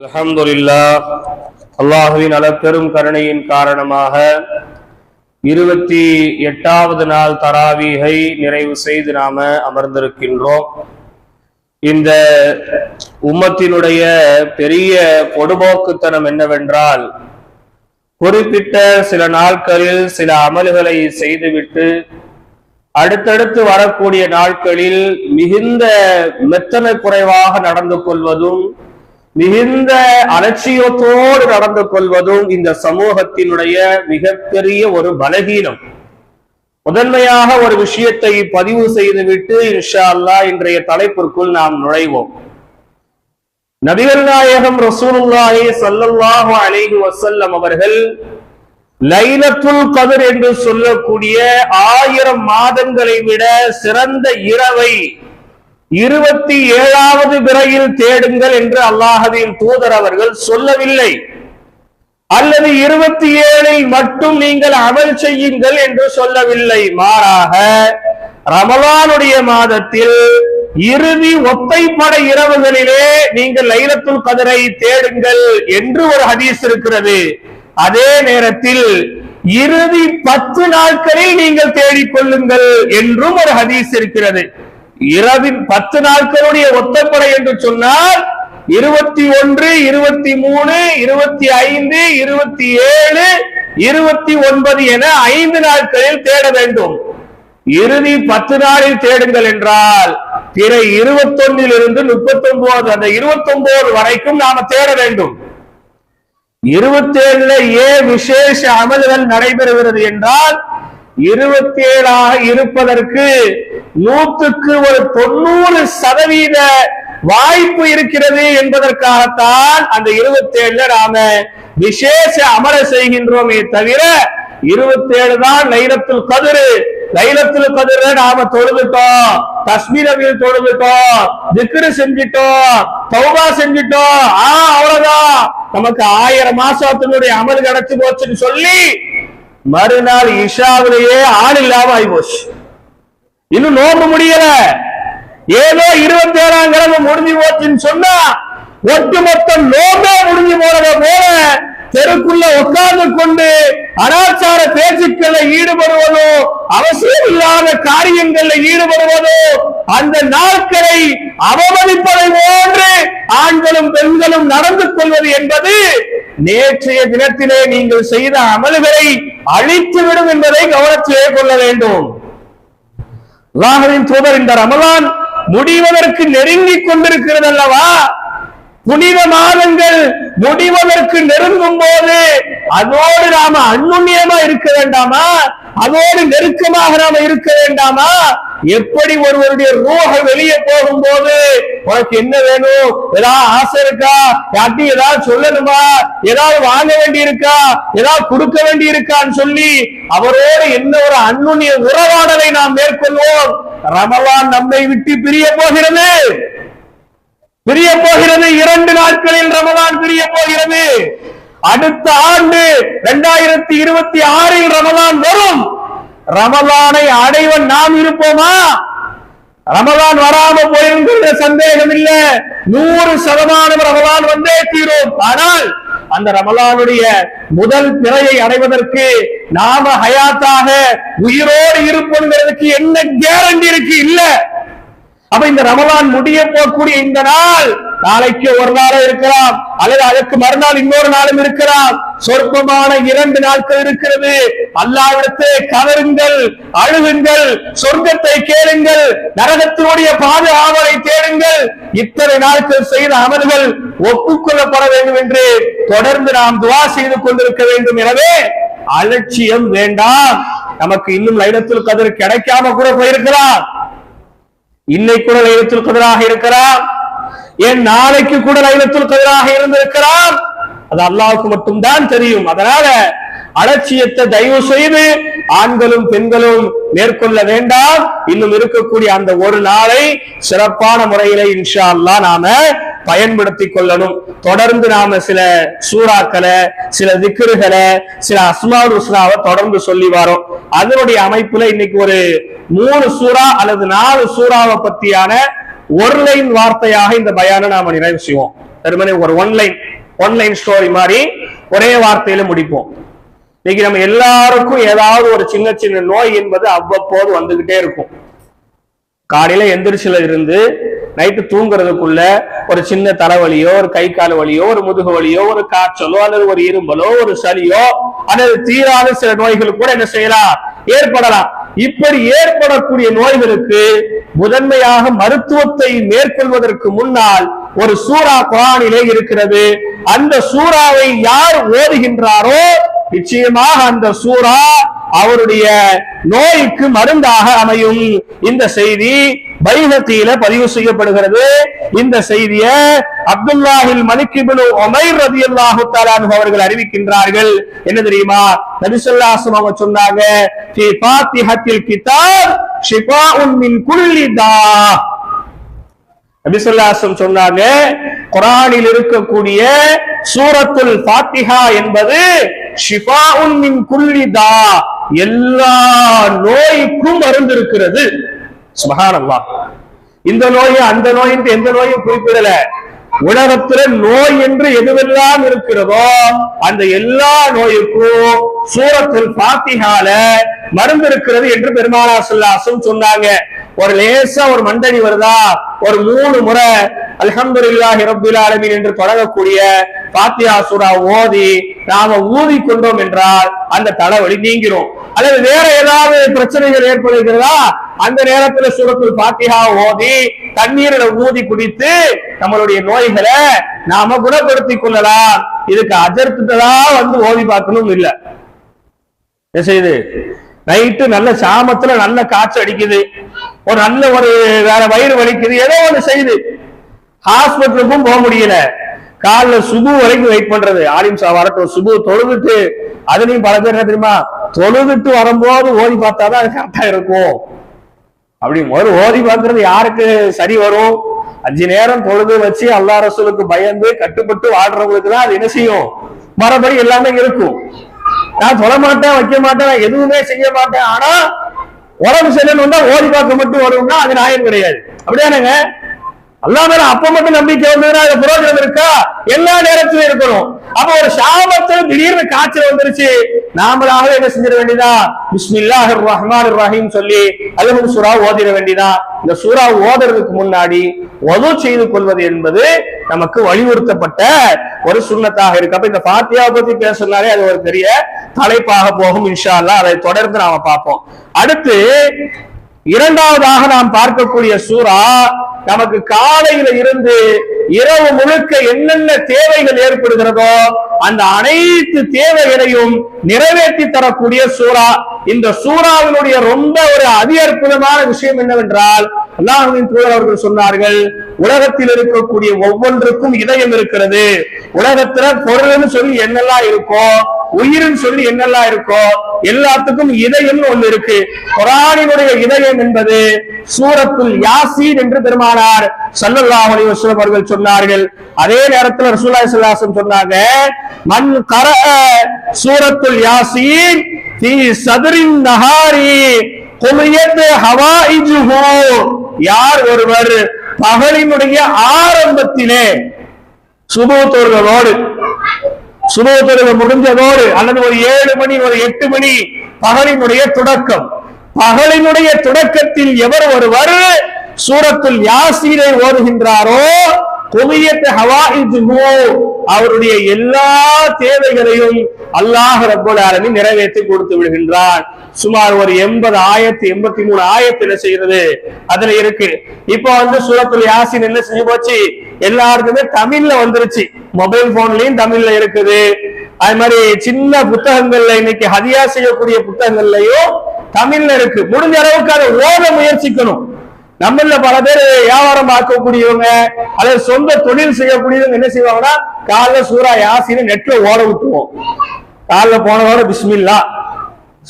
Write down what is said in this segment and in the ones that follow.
அலமதுல்லா அல்லாஹுவின் அளப்பெரும் கருணையின் காரணமாக இருபத்தி எட்டாவது நாள் தராவீகை நிறைவு செய்து நாம அமர்ந்திருக்கின்றோம். இந்த உம்மத்தினுடைய பெரிய பொடுபோக்குத்தனம் என்னவென்றால் குறிப்பிட்ட சில நாட்களில் சில அமல்களை செய்துவிட்டு அடுத்தடுத்து வரக்கூடிய நாட்களில் மிகுந்த மெத்தன குறைவாக நடந்து கொள்வதும் மிகுந்த அலட்சியத்தோடு நடந்து கொள்வதும் இந்த சமூகத்தினுடைய மிகப்பெரிய ஒரு பலகீனம். முதன்மையாக ஒரு விஷயத்தை பதிவு செய்துவிட்டு இன்ஷா அல்லாஹ் இன்றைய தலைப்பிற்குள் நாம் நுழைவோம். நபிகள் நாயகம் ரசூலுல்லாஹி ஸல்லல்லாஹு அலைஹி வசல்லம் அவர்கள் லைலத்துல் கதிர் என்று சொல்லக்கூடிய ஆயிரம் மாதங்களை விட சிறந்த இரவை இருபத்தி ஏழாவது பிறையில் தேடுங்கள் என்று அல்லாஹுவின் தூதர் அவர்கள் சொல்லவில்லை. அல்லது இருபத்தி ஏழில் மட்டும் நீங்கள் அமல் செய்யுங்கள் என்று சொல்லவில்லை. மாறாக ரமலானுடைய மாதத்தில் இறுதி ஒத்தைப்பட இரவுகளிலே நீங்கள் லைலத்துல் கதிரை தேடுங்கள் என்று ஒரு ஹதீஸ் இருக்கிறது. அதே நேரத்தில் இறுதி பத்து நாட்களில் நீங்கள் தேடிக் கொள்ளுங்கள் என்றும் ஒரு ஹதீஸ் இருக்கிறது. இரவின் பத்து நாட்களுடைய ஒத்தப்படை என்று சொன்னால் இருபத்தி ஒன்று இருபத்தி மூணு இருபத்தி ஐந்து இருபத்தி ஏழு இருபத்தி ஒன்பது என ஐந்து நாட்களில் தேட வேண்டும். இறுதி பத்து நாளில் தேடுங்கள் என்றால் பிற இருபத்தொன்னில் இருந்து முப்பத்தி ஒன்பது அந்த இருபத்தி ஒன்பது வரைக்கும் நாம தேட வேண்டும். இருபத்தி ஏழுல ஏன் விசேஷ அமல்கள் நடைபெறுகிறது என்றால் இருபத்தி ஏழாக இருப்பதற்கு நூற்றுக்கு ஒரு தொண்ணூறு சதவீத வாய்ப்பு இருக்கிறது என்பதற்காகத்தான் அந்த இருபத்தி ஏழுல நாம விசேஷ அமர செய்கின்றோமே தவிர இருபத்தி ஏழு தான் லைலத்துல் கதிரு. நைலத்தில் கதிர நாம தொழுதுட்டோம் தஸ்மீரவில் தொழுதுட்டோம் திக்ரு செஞ்சிட்டோம் தௌபா செஞ்சிட்டோம். ஆ அவ்வளவுதான். நமக்கு ஆயிரம் மாசத்தினுடைய அமல் கிடைச்சு போச்சுன்னு சொல்லி மறுநாள் இஷாவிலேயே ஆள் இல்லாம ஆகி போச்சு இன்னும் நோம்பு முடியல. ஏதோ இருபத்தி ஏழாம் கிழமை முடிஞ்சு போச்சுன்னு சொன்னா ஒட்டுமொத்த நோம்பே முடிஞ்சு போறத போல தெருக்குள்ள உட்கார்ந்து கொண்டு அனாச்சார பேச்சுக்களை ஈடுபடுவதோ அவசியம் இல்லாத காரியங்களில் ஈடுபடுவதோ அந்த நாட்களை அவமதிப்பதை போன்று ஆண்களும் பெண்களும் நடந்து கொள்வது என்பது நேற்றைய தினத்திலே நீங்கள் செய்த அமல்களை அழித்துவிடும் என்பதை கவனத்திலே கொள்ள வேண்டும். லாகவின் தூதர் இந்த ரமலான் முடிவதற்கு நெருங்கிக் கொண்டிருக்கிறது அல்லவா புனித மாதங்கள் முடிவதற்கு நெருங்கும் போது அதோடு நாம அந்நுண்ணியமா இருக்க வேண்டாமா? அதோடு நெருக்கமாக நாம இருக்க வேண்டாமா? எப்படி ஒருவருடைய ரூஹ வெளியே போகும் போது உனக்கு என்ன வேணும்? ஏதாவது ஆசை இருக்கா? யார்ட்டையும் ஏதாவது சொல்லணுமா? ஏதாவது வாங்க வேண்டி இருக்கா ஏதாவது கொடுக்க வேண்டி இருக்கான்னு சொல்லி அவரோடு என்ன ஒரு அந்நுண்ணிய உறவாடலை நாம் மேற்கொள்வோம். ரமலான் நம்மை விட்டு பிரிய போகிறது. பிரிய போகிறது இரண்டு நாட்களில் ரமதான் பிரிய போகிறது அடுத்த ஆண்டு இரண்டாயிரத்தி இருபத்தி ஆறில் ரமதான் வரும். ரமலானை அடைவன் நாம் இருப்போமா? ரமலான் வராம போயிருங்கிற சந்தேகம் இல்ல நூறு சதமானம் ரமலான் வந்தே தீரும். ஆனால் அந்த ரமலானுடைய முதல் பிறையை அடைவதற்கு நாம ஹயாத்தாக உயிரோடு இருப்போங்கிறதுக்கு என்ன கேரண்டி இருக்கு? இல்ல. அப்ப இந்த ரமலான் முடிய போகக்கூடிய இந்த நாள் நாளைக்கு ஒரு நாளும் இருக்கலாம். அல்லது அதற்கு மறுநாள் இன்னொரு நாளும் இருக்கலாம். சொற்பமான இரண்டு நாட்கள் இருக்கிறது. அல்லாவிடத்தை கவருங்கள் அழுகுங்கள் சொர்க்கத்தை கேளுங்கள் நரகத்தினுடைய பாதுகாவலை தேடுங்கள். இத்தனை நாட்கள் செய்த அமல்கள் ஒப்புக்கொள்ளப்பட வேண்டும் என்று தொடர்ந்து நாம் துவா செய்து கொண்டிருக்க வேண்டும். எனவே அலட்சியம் வேண்டாம். நமக்கு இன்னும் லைலத்துல் கதிர் கிடைக்காம கூட போயிருக்கலாம். இன்னைக்கு கூட லைலத்துல் கதிராக இருக்கிறார். ஏன் நாளைக்கு கூட லைலத்துல் கதிராக இருந்திருக்கிறார்? அது அல்லாவுக்கு மட்டும்தான் தெரியும். அதனால அலட்சியத்தை தயவு செய்து ஆண்களும் பெண்களும் மேற்கொள்ள வேண்டாம். இன்னும் இருக்கக்கூடிய அந்த ஒரு நாளை சிறப்பான முறையில இன்ஷா அல்லா நாம பயன்படுத்தி கொள்ளணும். தொடர்ந்து நாம சில சூறாக்களை சில திக்ருகளை சில அஸ்மால் உஸ்ராவை தொடர்ந்து சொல்லி வரோம். அதனுடைய அமைப்புல இன்னைக்கு ஒரு மூணு சூறா அல்லது நாலு சூறாவை பத்தியான ஒரு லைன் வார்த்தையாக இந்த பயான நாம நிறைவு செய்வோம். வெறுமனே ஒரு ஒன்லைன் ஒன்லைன் ஸ்டோரி மாதிரி ஒரே வார்த்தையில முடிப்போம். இன்னைக்கு நம்ம எல்லாருக்கும் ஏதாவது ஒரு சின்ன சின்ன நோய் என்பது அவ்வப்போது வந்துகிட்டே இருக்கும். காலையில எந்திரிச்சில இருந்து நைட்டு தூங்குறதுக்குள்ள ஒரு சின்ன தலைவலியோ ஒரு கை கால் வலியோ ஒரு முதுகு வலியோ ஒரு காய்ச்சலோ அல்லது ஒரு இரும்பலோ ஒரு சளியோ அல்லது தீராத சில நோய்கள் கூட என்ன செய்யலாம்? ஏற்படலாம். இப்படி ஏற்படக்கூடிய நோய்களுக்கு முதன்மையாக மருத்துவத்தை மேற்கொள்வதற்கு முன்னால் ஒரு சூறா குரானிலே இருக்கிறது. அந்த சூறாவை யார் ஓதுகின்றாரோ நிச்சயமாக அந்த சூறா அவருடைய நோய்க்கு மருந்தாக அமையும். இந்த செய்தி பைஹத்தியில பதிவு செய்யப்படுகிறது. இந்த செய்திய அப்துல்லாஹில் மலிகிபின் ஒமைர் ரதியல்லாஹு தஆலாஹு அவர்கள் அறிவிக்கின்றார்கள். என்ன தெரியுமா? நபிசல்லாசம் அவங்க சொன்னாங்க ஃபி ஃபாத்திஹத்தில் கிதாப் ஷிஃபாஉன் நபிசல்லாசம் சொன்னாங்க குரானில் இருக்கக்கூடிய சூரத்துல் பாத்திஹா என்பது ஷிஃபாஉன் மின் குள்ளிதா எல்லா நோய்க்கும் மருந்து இருக்கிறது. சுபஹானல்லாஹ் இந்த நோய் அந்த நோய் என்று எந்த நோயும் குறிப்பிடல. உலகத்துல நோய் என்று எதுவெல்லாம் இருக்கிறதோ அந்த எல்லா நோய்க்கும் சூரத்தில் பாத்திகால மருந்து இருக்கிறது என்று பெருமானா சொல்லாசும் சொன்னாங்க. ஒரு லேசா ஒரு மண்டனி வருதா? ஒரு மூணு முறை அல்ஹம்துலில்லாஹி ரப்பில் ஆலமின் என்று தொடங்கக்கூடிய பாத்தியா சூரா ஓதி நாம ஊதி கொண்டோம் என்றால் அந்த தலைவலி நீங்கிரும். அல்லது வேற ஏதாவது பிரச்சனைகள் ஏற்படுகிறதா? அந்த நேரத்துல சூரத்துல் பாத்தியா ஓதி தண்ணீரில ஊதி குடித்து நம்மளுடைய நோய்களை நாம குணப்படுத்திக் கொள்ளலாம். இதுக்கு அஜர்த்துட்டதா வந்து ஓதி பார்க்கணும் இல்ல. என்ன செய்யுது? நைட்டு நல்ல சாமத்துல நல்ல காற்று அடிக்குது. ஒரு நல்ல ஒரு வேற வயிறு வலிக்குது. ஏதோ ஒண்ணு செய்யுது. ஹாஸ்பிட்டலுக்கும் போக முடியல. காலைல சுபு வரைக்கும் வெயிட் பண்றது. ஆலிம் சா வரட்டும். சுபு தொழுதுட்டு அதுலயும் பல பேர் என்ன தெரியுமா? தொழுதுட்டு வரும்போது ஓதி பார்த்தாதான் அது கரெக்டா இருக்கும். அப்படி ஒரு ஓதி பார்க்கறது யாருக்கு சரி வரும்? அஞ்சு நேரம் தொழுது வச்சு அல்லா ரசூலுக்கு பயந்து கட்டுப்பட்டு வாடுறவங்களுக்கு தான் அது என்ன செய்யும்? மறுபடி எல்லாமே இருக்கும். நான் சொல்ல மாட்டேன் வைக்க மாட்டேன் நான் எதுவுமே செய்ய மாட்டேன். ஆனா உடம்பு சரியில்லைன்னு ஓடி பார்க்க மட்டும் வரும்னா அது நியாயம் கிடையாது. அப்படியானுங்க அல்லா மேல அப்ப மட்டும் நம்பிக்கை வந்ததுன்னா அது புரோஜனம் இருக்கா? எல்லா நேரத்திலும் இருக்கணும். அப்ப ஒரு சாபத்துல திடீர்னு காய்ச்சல் வந்துருச்சு. நாமளாக என்ன செஞ்சிட வேண்டியதா? பிஸ்மில்லாஹிர் ரஹ்மான் ரஹீம் சொல்லி அல்லது சுறா ஓதிட வேண்டியதா? இந்த சூறா ஓதுறதுக்கு முன்னாடி ஒது செய்து கொள்வது என்பது நமக்கு வலியுறுத்தப்பட்ட ஒரு சுண்ணத்தாக இருக்கு. அப்ப இந்த பாத்தியாவை பத்தி பேசினாலே அது ஒரு பெரிய தலைப்பாக போகும் இன்ஷா அல்லாஹ் அதை தொடர்ந்து நாம பார்ப்போம். அடுத்து இரண்டாவதாக நாம் பார்க்கக்கூடிய சூறா நமக்கு காலையில இருந்து இரவு முழுக்க என்னென்ன தேவைகள் ஏற்படுகிறதோ அந்த அனைத்து தேவைகளையும் நிறைவேற்றி தரக்கூடிய சூறா. இந்த சூறாவினுடைய ரொம்ப ஒரு அதி அற்புதமான விஷயம் என்னவென்றால் அல்லாஹுவின் தூதர் அவர்கள் சொன்னார்கள் உலகத்தில் இருக்கக்கூடிய ஒவ்வொன்றுக்கும் இதயம் இருக்கிறது. உலகத்துல பொருள்னு சொல்லி என்னெல்லாம் இருக்கோ உயிர்னு சொல்லி என்னெல்லாம் இருக்கோ எல்லாத்துக்கும் இதயம் ஒண்ணு இருக்கு. குரானினுடைய இதயம் என்பது சூரத்துல் யாசீன் என்று பெருமானார் சல்லல்லாஹு அலி வசூலம் அவர்கள் சொன்னார்கள். அதே நேரத்தில் ரசூலாய் ஸல்லல்லாஹு சொன்னாங்க மண் கர சூரத்துல் யாசீன் தீ சதுரின் நஹாரி குமியத் ஹவாயிஜுஹு. யார் ஒருவர் பகலினுடைய ஆரம்பத்திலே சுபத்தோர்களோடு சுபத்தோர்கள் முடிஞ்சதோடு அல்லது ஒரு ஏழு மணி ஒரு எட்டு மணி பகலினுடைய தொடக்கம். பகலினுடைய தொடக்கத்தில் எவர் ஒருவர் சூரத்துல் யாசீரை ஓதுகின்றாரோ குவியத்து ஹவாயிஜுஹு அவருடைய எல்லா தேவைகளையும் அல்லாஹ் ரப்பல் ஆலமீன் நிறைவேற்றி கொடுத்து விடுகின்றான். சுமார் ஒரு எண்பது ஆயிரத்தி எண்பத்தி மூணு ஆயிரத்தி என்ன செய்யறது அதுல இருக்கு. இப்போ வந்து சூரத்துல் யாசின் என்ன செஞ்சு போச்சு? எல்லாருக்குமே தமிழ்ல வந்துருச்சு. மொபைல் போன்லயும் தமிழ்ல இருக்குது. அது மாதிரி சின்ன புத்தகங்கள்ல இன்னைக்கு ஹதியா செய்யக்கூடிய புத்தகங்கள்லயும் தமிழ்ல இருக்கு. முடிஞ்ச அளவுக்கு அதை ஓத முயற்சிக்கணும். நம்மள பல பேர் வியாபாரம் பார்க்கக்கூடியவங்க அல்லது சொந்த தொழில் செய்யக்கூடியவங்க என்ன செய்வாங்கன்னா காலைல சூறா யாசின்னு நெட்ல ஓட விட்டுருவோம். காலைல போனதோட பிஸ்மில்லா.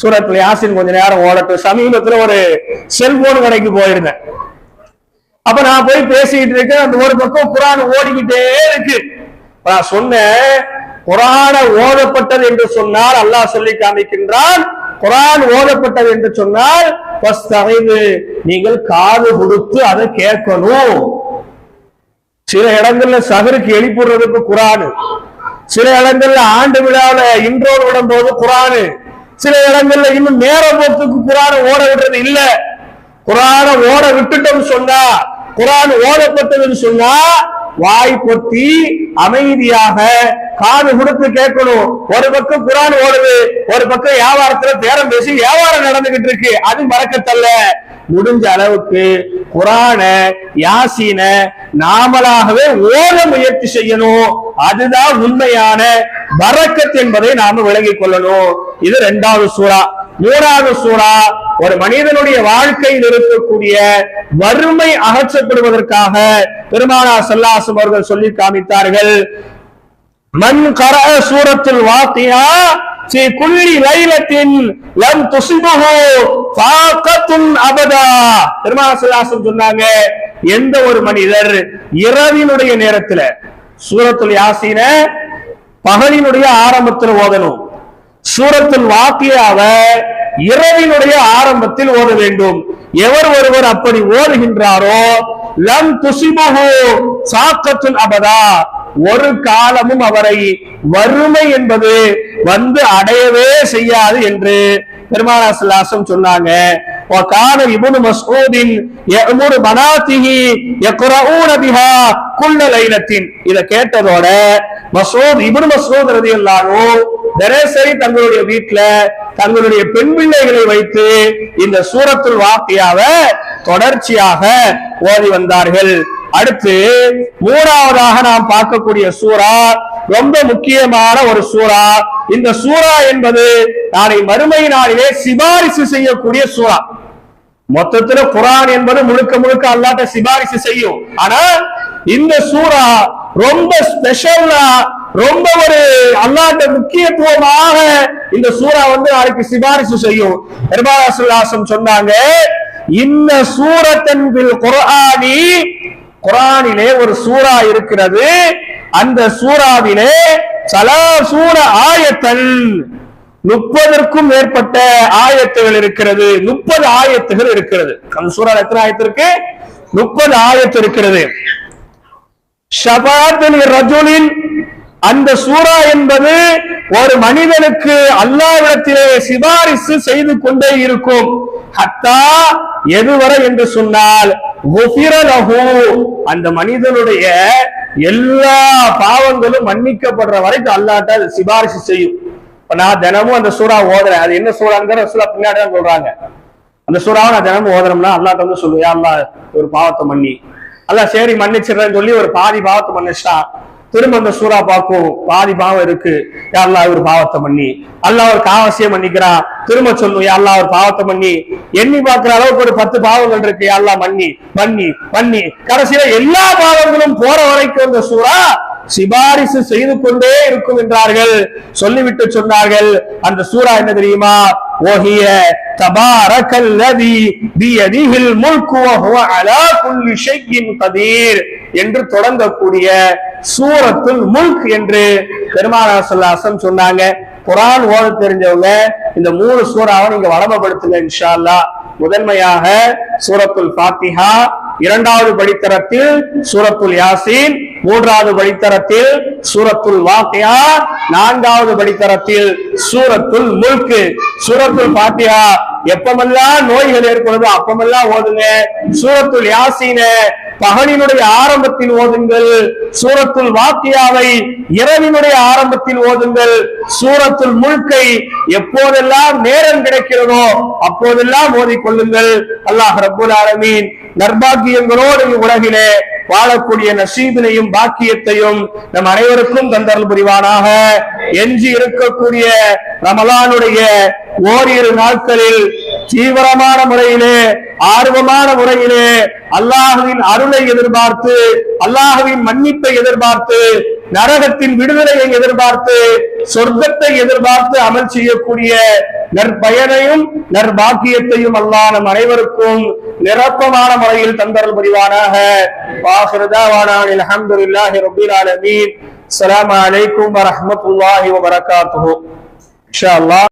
சூரத்துல யாசின் கொஞ்ச நேரம் ஓடட்டும். சமீபத்துல ஒரு செல்போன் கடைக்கு போயிருந்தேன். அப்ப நான் போய் பேசிக்கிட்டு இருக்கேன் அந்த ஒரு பக்கம் குரான் ஓடிக்கிட்டே இருக்கு. நான் சொன்னேன் குரான ஓடப்பட்டது என்று சொன்னால் அல்லாஹ் சொல்லி காமிக்கின்றான் குரான் ஓதப்பட்டது என்று சொன்னால் நீங்கள் காது கொடுத்து அதை கேட்கணும். சில இடங்கள்ல சகருக்கு எழுப்பிடுறதுக்கு குரானு. சில இடங்கள்ல ஆண்டு விழாவில இன்றோடு விடும்போது குரானு. சில இடங்கள்ல இன்னும் நேர போக்குக்கு குரானை ஓட விடுறது இல்ல. குரானை ஓட விட்டுட்டோம் சொன்னா குரான் ஓடப்பட்டதுன்னு சொன்னா வாய் பொத்தி அமைதியாக காது கொடுத்து கேட்கணும். ஒரு பக்கம் குரான் ஓடுது ஒரு பக்கம் வியாபாரத்துல பேரம் பேசி வியாபாரம் நடந்துகிட்டு இருக்கு. அது மறக்கத்தல்ல. முடிஞ்ச அளவுக்கு குரான யாசீன நாமளாகவே ஓட முயற்சி செய்யணும். அதுதான் உண்மையான பரக்கத் என்பதை நாம விளங்கிக் கொள்ளணும். இது இரண்டாவது சூறா. மூணாவது சூறா ஒரு மனிதனுடைய வாழ்க்கையில் இருக்கக்கூடிய வறுமை அகற்றப்படுவதற்காக பெருமானா சல்லாசம் அவர்கள் சொல்லி காமித்தார்கள். மன் கர சூரத்துல் வாத்தியா في كل ليلة لم تصبه فاقة أبدا பெருமானா சல்லாசம் சொன்னாங்க எந்த ஒரு மனிதர் இரவினுடைய நேரத்துல சூரத்துல் யாசீன பகலினுடைய ஆரம்பத்தில் ஓதணும் சூரத்துல் வாக்கியாவ இரவினுடைய ஆரம்பத்தில் ஓத வேண்டும் எவர் ஒருவர் அப்படி ஓதுகின்றாரோ லம் துசிபுஹு சாக்கத்துல் அபதா ஒரு காலமும் அவரை வறுமை என்பது வந்து அடையவே செய்யாது என்று பெருமானா சல்லாசம் சொன்னாங்க وكان ابن مسعود يأمر بناته يقرؤون بها كل ليلة இத கேட்டதோட மசூத் இப்னு மசூத் ரலியல்லாஹு தினசரி தங்களுடைய வீட்டுல தங்களுடைய பெண் பிள்ளைகளை வைத்து இந்த சூரத்துல் வாக்கியாவை தொடர்ச்சியாக ஓதி வந்தார்கள் அடுத்து மூணாவதாக நாம் பார்க்கக்கூடிய சூரா ரொம்ப முக்கியமான ஒரு சூரா இந்த சூரா என்பது நாளை மறுமை நாளிலே சிபாரிசு செய்யக்கூடிய சூரா மொத்தத்துல குரான் என்பது முழுக்க முழுக்க அல்லாட்ட சிபாரிசு செய்யும். ஆனா இந்த சூரா ரொம்ப ஸ்பெஷலா ரொம்ப ஒரு அல்லாட்ட முக்கியத்துவமாக இந்த சூரா வந்து நாளைக்கு சிபாரிசு செய்யும். நிர்மலாசுல்லாசம் சொன்னாங்க இந்த சூரத்தன் குரானி குரானிலே ஒரு சூரா இருக்கிறது. அந்த சூறாவிலே சலா சூர ஆயத்தன் முப்பதற்கும் மேற்பட்ட ஆயத்துகள் இருக்கிறது. முப்பது ஆயத்துகள் இருக்கிறது. அந்த சூறா எத்தனை ஆயத்து இருக்கு? முப்பது ஆயத்து இருக்கிறது. ஷபாத்தின் ரஜுலின் அந்த சூரா என்பது ஒரு மனிதனுக்கு அல்லாவிடத்திலே சிபாரிசு செய்து கொண்டே இருக்கும். ஹத்தா எதுவரை என்று சொன்னால் அந்த மனிதனுடைய எல்லா பாவங்களும் மன்னிக்கப்படுற வரைக்கும் அல்லாட்ட அது சிபாரிசு செய்யும். இப்ப நான் தினமும் அந்த சூறா ஓதுறேன். அது என்ன சூறாங்கிற சூறா பின்னாடி தான் சொல்றாங்க. அந்த சூறாவை நான் தினமும் ஓதுறோம்னா அல்லாட்ட வந்து சொல்லுவேன் அல்லா ஒரு பாவத்தை மன்னி. அல்ல சரி மன்னிச்சிடுறேன்னு சொல்லி ஒரு பாதி பாவத்தை மன்னிச்சிட்டான். திரும்ப அந்த சூறா பார்க்கும் பாதி பாவம் இருக்கு. யா ஒரு பாவத்தை பண்ணி அல்லாஹ் ஒரு காவசியம் பண்ணிக்கிறா திரும்ப சொல்லும் யா ஒரு பாவத்தை பண்ணி எண்ணி பார்க்கிற அளவுக்கு ஒரு பத்து பாவங்கள் இருக்கு. யா அல்லாஹ் மன்னி மன்னி மன்னி. கடைசியில எல்லா பாவங்களும் போற வரைக்கும் இந்த சூறா சிபாரிசு செய்து கொண்டே இருக்கும் என்றார்கள். சொல்லிவிட்டு சொன்னார்கள் அந்த சூரா என்ன தெரியுமா? ஓகிய தபாரக்கல்லதி பியதிஹில் முல்கு வஹுவ அலா குல்லி ஷைஇன் கதீர் என்று தொடங்கக்கூடிய சூரத்துல் முல்க் என்று பெருமானா ஸல்லல்லாஹு சொன்னாங்க. குரான் ஓத தெரிஞ்சவங்க இந்த மூணு சூறாவை நீங்க வளமப்படுத்துங்க இன்ஷா அல்லா முதன்மையாக சூரத்துல் பாத்திஹா இரண்டாவது படித்தரத்தில் சூரத்துல் யாசின் மூன்றாவது படித்தரத்தில் சூரத்துல் வாக்கியா நான்காவது படித்தரத்தில் சூரத்துல் முல்கு சூரத்துல் பாத்தியா எப்பமெல்லாம் நோய்கள் ஏற்படுதோ அப்பமெல்லாம் ஓதுங்க. சூரத்துல் யாசின பகலினுடைய ஆரம்பத்தில் ஓதுங்கள். சூரத்துல் வாக்கியாவை இரவினுடைய ஆரம்பத்தில் ஓதுங்கள். சூரத்துல் முழுக்கை எப்போதெல்லாம் நேரம் கிடைக்கிறதோ அப்போதெல்லாம் ஓதிக்கொள்ளுங்கள் அல்லாஹ் ரபுல் ஆலமீன் நர்பாகியங்களோடு உலகிலே வாழக்கூடிய நசீபினையும் பாக்கியத்தையும் நம் அனைவருக்கும் தந்தரல் புரிவானாக. எஞ்சி இருக்கக்கூடிய ரமலானுடைய ஓரிரு நாட்களில் தீவிரமான முறையிலே ஆர்வமான முறையிலே அல்லாஹுவின் அருளை எதிர்பார்த்து அல்லாஹுவின் மன்னிப்பை எதிர்பார்த்து நரகத்தின் விடுதலையை எதிர்பார்த்து சொர்க்கத்தை எதிர்பார்த்து அமல் செய்யக்கூடிய நற்பயனையும் நற்பாக்கியத்தையும் அல்லா நம் அனைவருக்கும் நிரப்பமான முறையில் தந்தரல் புரிவானாக. வாஹிருதாவானான் அல்ஹம்துலில்லாஹி ரப்பில் ஆலமீன். அஸ்ஸலாமு அலைக்கும் வரஹ்மத்துல்லாஹி வபரகாத்துஹு. இன்ஷா அல்லாஹ்.